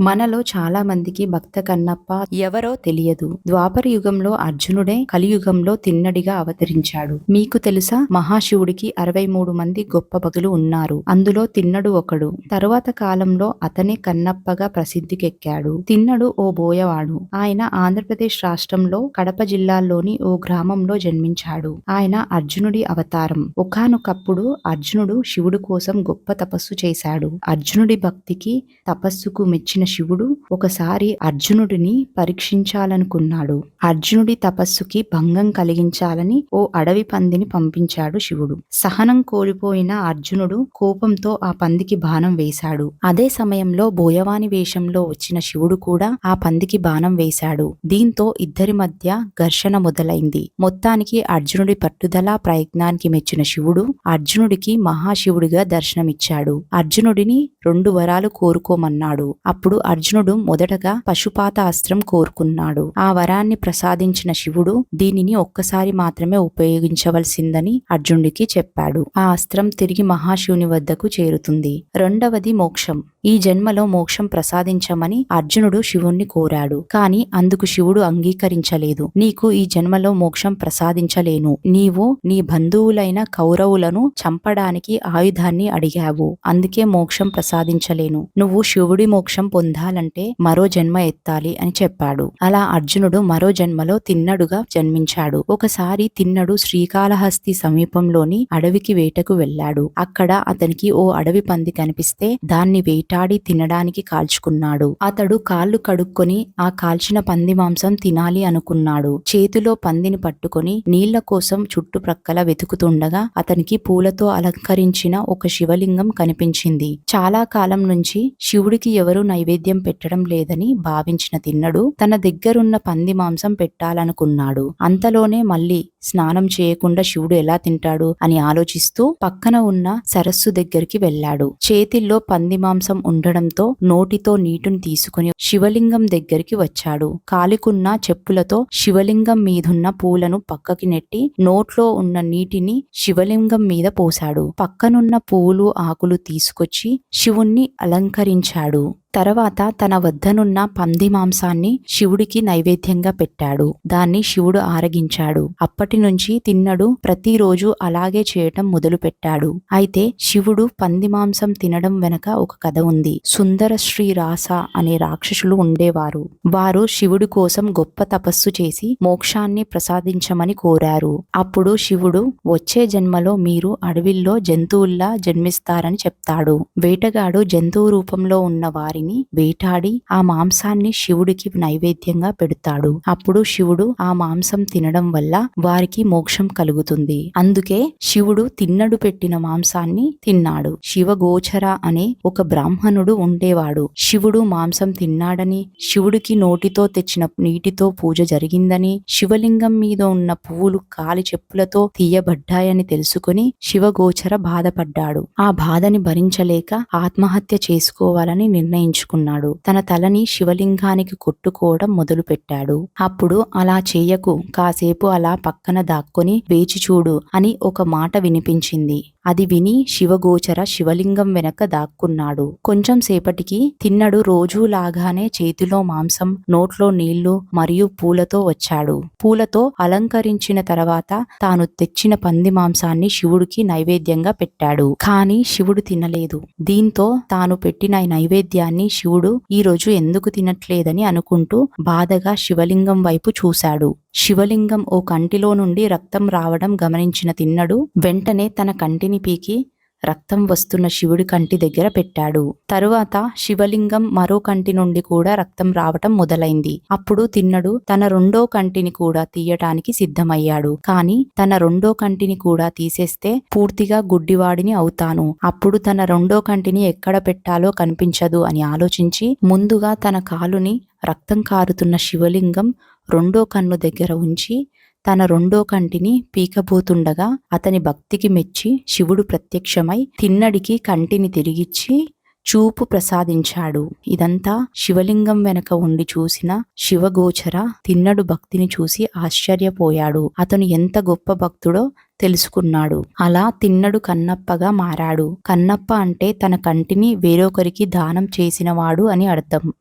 మనలో చాలా మందికి భక్త కన్నప్ప ఎవరో తెలియదు. ద్వాపర యుగంలో అర్జునుడే కలియుగంలో తిన్నడిగా అవతరించాడు. మీకు తెలుసా మహాశివుడికి అరవై మూడు మంది గొప్ప భక్తులు ఉన్నారు. అందులో తిన్నడు ఒకడు. తరువాత కాలంలో అతనే కన్నప్పగా ప్రసిద్ధికెక్కాడు. తిన్నడు ఓ బోయవాడు. ఆయన ఆంధ్రప్రదేశ్ రాష్ట్రంలో కడప జిల్లాలోని ఓ గ్రామంలో జన్మించాడు. ఆయన అర్జునుడి అవతారం. ఒకానొకప్పుడు అర్జునుడు శివుడు కోసం గొప్ప తపస్సు చేశాడు. అర్జునుడి భక్తికి తపస్సుకు మెచ్చిన శివుడు ఒకసారి అర్జునుడిని పరీక్షించాలనుకున్నాడు. అర్జునుడి తపస్సుకి భంగం కలిగించాలని ఓ అడవి పందిని పంపించాడు శివుడు. సహనం కోల్పోయిన అర్జునుడు కోపంతో ఆ పందికి బాణం వేశాడు. అదే సమయంలో బోయవాని వేషంలో వచ్చిన శివుడు కూడా ఆ పందికి బాణం వేశాడు. దీంతో ఇద్దరి మధ్య ఘర్షణ మొదలైంది. మొత్తానికి అర్జునుడి పట్టుదల ప్రయత్నానికి మెచ్చిన శివుడు అర్జునుడికి మహాశివుడిగా దర్శనమిచ్చాడు. అర్జునుడిని రెండు వరాలు కోరుకోమన్నాడు. అప్పుడు అర్జునుడు మొదటగా పశుపాత అస్త్రం కోరుకున్నాడు. ఆ వరాన్ని ప్రసాదించిన శివుడు దీనిని ఒక్కసారి మాత్రమే ఉపయోగించవలసిందని అర్జునుడికి చెప్పాడు. ఆ అస్త్రం తిరిగి మహాశివుని వద్దకు చేరుతుంది. రెండవది మోక్షం. ఈ జన్మలో మోక్షం ప్రసాదించమని అర్జునుడు శివుణ్ణి కోరాడు. కాని అందుకు శివుడు అంగీకరించలేదు. నీకు ఈ జన్మలో మోక్షం ప్రసాదించలేను. నీవు నీ బంధువులైన కౌరవులను చంపడానికి ఆయుధాన్ని అడిగావు. అందుకే మోక్షం ప్రసాదించలేను. నువ్వు శివుడి మోక్షం పొందాలంటే మరో జన్మ ఎత్తాలి అని చెప్పాడు. అలా అర్జునుడు మరో జన్మలో తిన్నడుగా జన్మించాడు. ఒకసారి తిన్నడు శ్రీకాళహస్తి సమీపంలోని అడవికి వేటకు వెళ్ళాడు. అక్కడ అతనికి ఓ అడవి పంది కనిపిస్తే దాన్ని వేటాడి తినడానికి కాల్చుకున్నాడు. అతడు కాళ్ళు కడుక్కొని ఆ కాల్చిన పంది మాంసం తినాలి అనుకున్నాడు. చేతిలో పందిని పట్టుకొని నీళ్ళ కోసం చుట్టుప్రక్కల వెతుకుతుండగా అతనికి పూలతో అలంకరించిన ఒక శివలింగం కనిపించింది. చాలా కాలం నుంచి శివుడికి ఎవరు నైవేద్యం పెట్టడం లేదని భావించిన తిన్నడు తన దగ్గరున్న పంది మాంసం పెట్టాలనుకున్నాడు. అంతలోనే మళ్ళీ స్నానం చేయకుండా శివుడు ఎలా తింటాడు అని ఆలోచిస్తూ పక్కన ఉన్న సరస్సు దగ్గరికి వెళ్ళాడు. చేతిల్లో పంది మాంసం ఉండడంతో నోటితో నీటిని తీసుకుని శివలింగం దగ్గరికి వచ్చాడు. కాలికున్న చెప్పులతో శివలింగం మీదున్న పూలను పక్కకి నెట్టి నోట్లో ఉన్న నీటిని శివలింగం మీద పోశాడు. పక్కనున్న పువ్వులు ఆకులు తీసుకొచ్చి శివుణ్ణి అలంకరించాడు. తర్వాత తన వద్దనున్న పంది మాంసాన్ని శివుడికి నైవేద్యంగా పెట్టాడు. దాన్ని శివుడు ఆరగించాడు. అప్పటి నుంచి తిన్నడు ప్రతిరోజు అలాగే చేయటం మొదలుపెట్టాడు. అయితే శివుడు పంది మాంసం తినడం వెనక ఒక కథ ఉంది. సుందర శ్రీ రాస అనే రాక్షసులు ఉండేవారు. వారు శివుడి కోసం గొప్ప తపస్సు చేసి మోక్షాన్ని ప్రసాదించమని కోరారు. అప్పుడు శివుడు వచ్చే జన్మలో మీరు అడవిల్లో జంతువుల్లా జన్మిస్తారని చెప్తాడు. వేటగాడు జంతువు రూపంలో ఉన్న వారిని వారిని వేటాడి ఆ మాంసాన్ని శివుడికి నైవేద్యంగా పెడతాడు. అప్పుడు శివుడు ఆ మాంసం తినడం వల్ల వారికి మోక్షం కలుగుతుంది. అందుకే శివుడు తిన్నడు పెట్టిన మాంసాన్ని తిన్నాడు. శివగోచర అనే ఒక బ్రాహ్మణుడు ఉండేవాడు. శివుడు మాంసం తిన్నాడని శివుడికి నోటితో తెచ్చిన నీటితో పూజ జరిగిందని శివలింగం మీద ఉన్న పువ్వులు కాలి చెప్పులతో తీయబడ్డాయని తెలుసుకుని శివగోచర బాధపడ్డాడు. ఆ బాధని భరించలేక ఆత్మహత్య చేసుకోవాలని నిర్ణయించాడు. నిర్ణయించుకున్నాడు తన తలని శివలింగానికి కొట్టుకోవడం మొదలుపెట్టాడు. అప్పుడు అలా చేయకు కాసేపు అలా పక్కన దాక్కొని వేచి చూడు అని ఒక మాట వినిపించింది. అది విని శివగోచర శివలింగం వెనక దాక్కున్నాడు. కొంచెం సేపటికి తిన్నడు రోజూలాగానే చేతిలో మాంసం నోట్లో నీళ్ళు మరియు పూలతో వచ్చాడు. పూలతో అలంకరించిన తర్వాత తాను తెచ్చిన పంది మాంసాన్ని శివుడికి నైవేద్యంగా పెట్టాడు. కాని శివుడు తినలేదు. దీంతో తాను పెట్టిన నైవేద్యాన్ని శివుడు ఈ రోజు ఎందుకు తినట్లేదని అనుకుంటూ బాధగా శివలింగం వైపు చూశాడు. శివలింగం ఓ కంటిలో నుండి రక్తం రావడం గమనించిన తిన్నడు. వెంటనే తన కంటిని పీకి రక్తం వస్తున్న శివుడి కంటి దగ్గర పెట్టాడు. తరువాత శివలింగం మరో కంటి నుండి కూడా రక్తం రావటం మొదలైంది. అప్పుడు తిన్నడు తన రెండో కంటిని కూడా తీయటానికి సిద్ధమయ్యాడు. కాని తన రెండో కంటిని కూడా తీసేస్తే పూర్తిగా గుడ్డివాడిని అవుతాను. అప్పుడు తన రెండో కంటిని ఎక్కడ పెట్టాలో కనిపించదు అని ఆలోచించి ముందుగా తన కాలుని రక్తం కారుతున్న శివలింగం రెండో కన్ను దగ్గర ఉంచి తన రెండో కంటిని పీకబోతుండగా అతని భక్తికి మెచ్చి శివుడు ప్రత్యక్షమై తిన్నడికి కంటిని తిరిగిచ్చి చూపు ప్రసాదించాడు. ఇదంతా శివలింగం వెనక ఉండి చూసిన శివగోచర తిన్నడు భక్తిని చూసి ఆశ్చర్యపోయాడు. అతను ఎంత గొప్ప భక్తుడో తెలుసుకున్నాడు. అలా తిన్నడు కన్నప్పగా మారాడు. కన్నప్ప అంటే తన కంటిని వేరొకరికి దానం చేసినవాడు అని అర్థం.